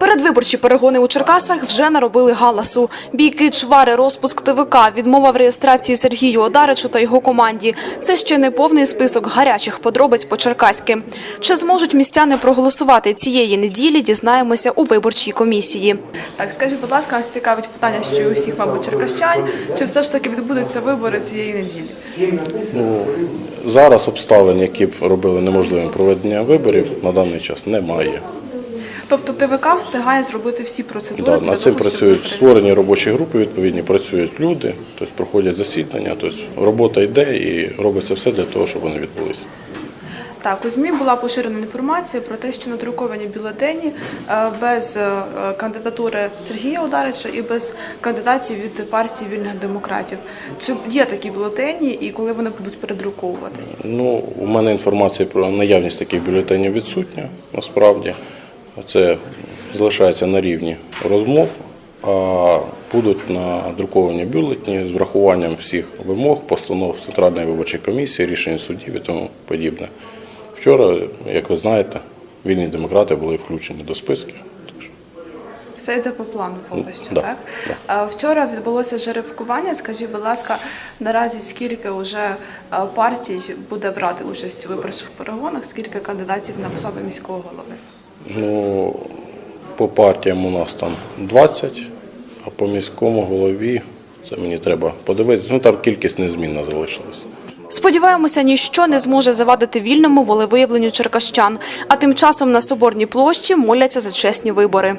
Передвиборчі перегони у Черкасах вже наробили галасу. Бійки, чвари, розпуск ТВК, відмова в реєстрації Сергію Одаричу та його команді. Це ще не повний список гарячих подробиць по черкаськи. Чи зможуть містяни проголосувати цієї неділі, дізнаємося у виборчій комісії. Так, скажіть, будь ласка, нас цікавить питання, що у всіх, мабуть, черкащань. Чи все ж таки відбудуться вибори цієї неділі? Ну, зараз обставин, які б робили неможливим проведення виборів, на даний час немає. Тобто ТВК встигає зробити всі процедури? Да, над цим працюють створені робочі групи, відповідні працюють люди, тобто проходять засідання, тобто робота йде і робиться все для того, щоб вони відбулися. Так, у ЗМІ була поширена інформація про те, що надруковані бюлетені е, без е, кандидатури Сергія Ударича і без кандидатів від партії вільних демократів. Чи є такі бюлетені і коли вони будуть передруковуватися? Ну, у мене інформація про наявність таких бюлетенів відсутня, насправді. Це залишається на рівні розмов, а будуть надруковані бюлетені з врахуванням всіх вимог, постанов Центральної виборчої комісії, рішень судів і тому подібне. Вчора, як ви знаєте, вільні демократи були включені до списків. Все йде по плану що, да, так? да. Вчора відбулося жеребкування. Скажіть, будь ласка, наразі скільки вже партій буде брати участь у виборчих перегонах, скільки кандидатів на посаду міського голови? Ну, по партіям у нас там 20, а по міському голові це мені треба подивитися. Ну там кількість незмінна залишилася. Сподіваємося, ніщо не зможе завадити вільному волевиявленню черкащан. А тим часом на Соборній площі моляться за чесні вибори.